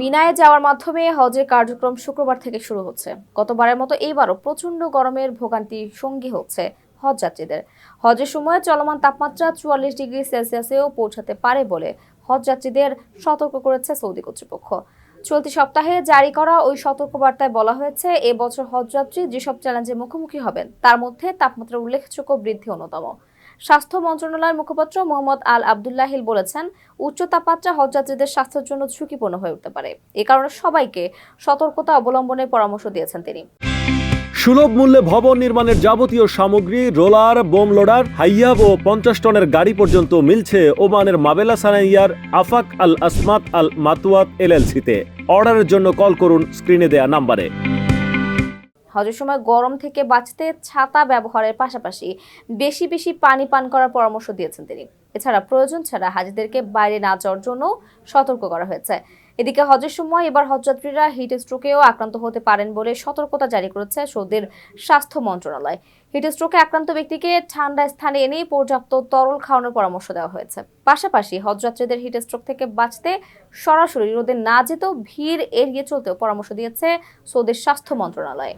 মিনায় যাওয়ার মাধ্যমে হজের কার্যক্রম শুক্রবার থেকে শুরু হচ্ছে। গতবারের মতো এইবারও প্রচণ্ড গরমের ভোগান্তি সঙ্গী হচ্ছে হজ যাত্রীদের হজের সময় চলমান তাপমাত্রা চুয়াল্লিশ ডিগ্রি সেলসিয়াসেও পৌঁছাতে পারে বলে হজ যাত্রীদের সতর্ক করেছে সৌদি কর্তৃপক্ষ। চলতি সপ্তাহে জারি করা ওই সতর্কবার্তায় বলা হয়েছে এবছর হজযাত্রী যেসব চ্যালেঞ্জের মুখোমুখি হবেন, তার মধ্যে তাপমাত্রার উল্লেখযোগ্য বৃদ্ধি অন্যতম। স্বাস্থ্য মন্ত্রণালয়ের মুখপাত্র মোহাম্মদ আল আবদুল্লাহিল বলেছেন, উচ্চ তাপমাত্রা হজযাত্রীদের স্বাস্থ্যের জন্য ঝুঁকিপূর্ণ হয়ে উঠতে পারে। এ কারণে সবাইকে সতর্কতা অবলম্বনের পরামর্শ দিয়েছেন তিনি। সুলভ মূল্যে ভবন নির্মাণের যাবতীয় সামগ্রী, রোলার, বোম লোডার, হাইয়াব ও পঞ্চাশ টনের গাড়ি পর্যন্ত মিলছে ওমানের মাবেলা সানাইয়ার আফাক আল আসমাত আল মাতুয়াত এলএলসিতে। অর্ডারের জন্য কল করুন, স্ক্রিনে দেয়া নাম্বারে। হজের সময় গরম থেকে বাঁচতে ছাতা ব্যবহারের পাশাপাশি বেশি বেশি পানি পান করার পরামর্শ দিয়েছেন তিনি। এছাড়া প্রয়োজন ছাড়া হাজিদেরকে বাইরে না যাওয়ার জন্য সতর্ক করা হয়েছে। এদিকে হজের সময় এবার হজযাত্রীরা হিট স্ট্রোকেও আক্রান্ত হতে পারেন বলে সতর্কতা জারি করেছে সৌদির স্বাস্থ্য মন্ত্রণালয়। হিট স্ট্রোকে আক্রান্ত ব্যক্তিকে ঠান্ডা স্থানে এনে পর্যাপ্ত তরল খাওয়ানোর পরামর্শ দেওয়া হয়েছে। পাশাপাশি হজযাত্রীদের হিট স্ট্রোক থেকে বাঁচতে সরাসরি রোদে না যেতেও ভিড় এড়িয়ে চলতেও পরামর্শ দিয়েছে সৌদির স্বাস্থ্য মন্ত্রণালয়।